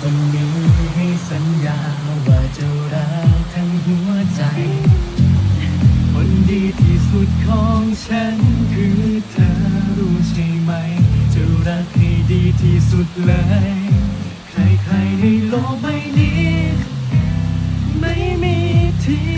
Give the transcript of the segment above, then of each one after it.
คนนี้ให้สัญญาว่าจะรักทั้งหัวใจ คนดีที่สุดของฉันคือเธอรู้ใช่ไหม จะรักให้ดีที่สุดเลย ใครๆในโลกใบนี้ ไม่มีที่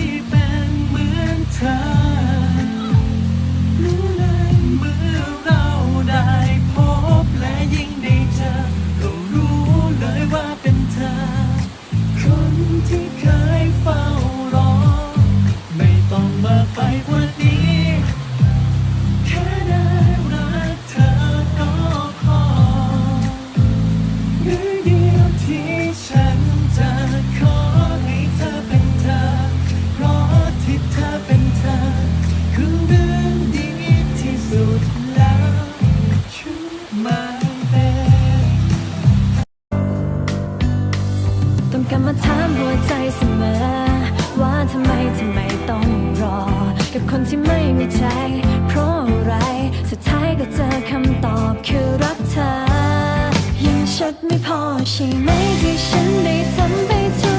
ใช่ไหมที่ฉันได้ทำไปทุ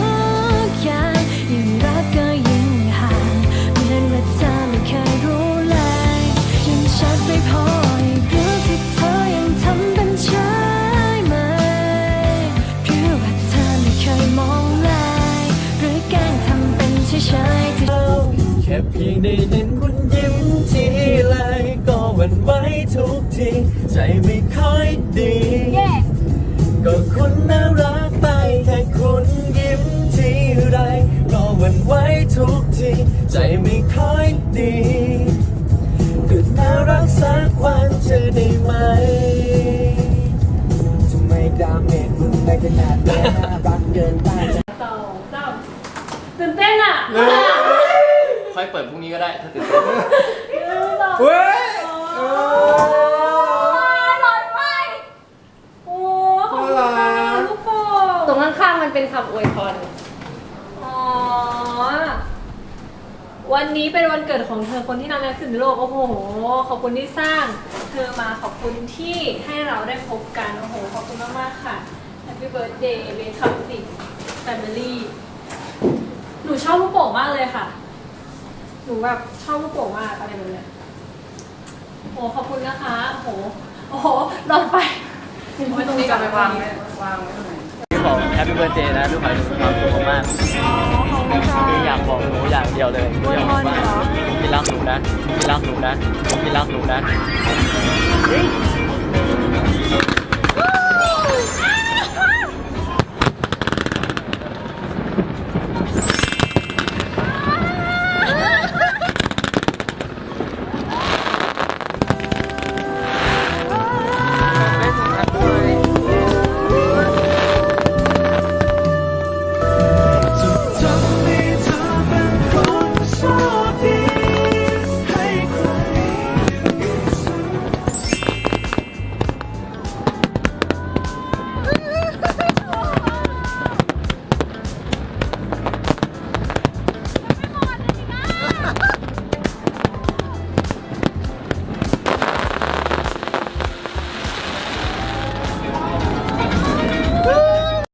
กอย่างยิ่งรักก็ยิ่งห่างเหมือนว่าเธอไม่เคยรู้เลยยังชัดไม่พออีกเรื่องที่เธอยังทำเป็นใช่ไหมหรือว่าเธอไม่เคยมองเลยหรือแกล้งทำเป็นเฉยๆที่แค่เพียงได้เห็นคุณยิ้มทีไรก็หวั่นไหวทุกทีใจไม่ค่อยดี ก็คุณน่ารักไปแค่คุณยิ้มทีไร ก็หวั่นไหวทุกที ใจไม่ค่อยดีก็น่ารักสักวันจะได้ไหมทำไมดาเมจมึงได้ขนาดนี้น่ารักเกินต้านสองสามตื่นเต้นอะค่อยเปิดพรุ่งนี้ก็ได้ถ้าตื่นเต้นเฮ้ยหล มันเป็นคำอวยพร อ๋อ วันนี้เป็นวันเกิดของเธอคนที่นำนักสื่อโลก โอ้โห ขอบคุณที่สร้าง เธอมาขอบคุณที่ให้เราได้พบกัน โอ้โห ขอบคุณมากๆค่ะ Happy Birthday เวคัมสิ Family หนูชอบลูกโป่งมากเลยค่ะ หนูแบบชอบลูกโป่งมากอะไรแบบเนี้ยโอ้ขอบคุณนะคะ โอ้โห โอ้โหหลอดไฟไว้ตรงนี้ก่อนไปวางไว้วางไว้ตรงไหน แฮปปี้เบิร์ดเดย์นะลูกขอให้มีความสุขมากๆคืออยากบอกหนูอย่างเดียวเลยหนูอยากบอกว่าพี่รักหนูนะพี่รักหนูนะพี่รักหนูนะ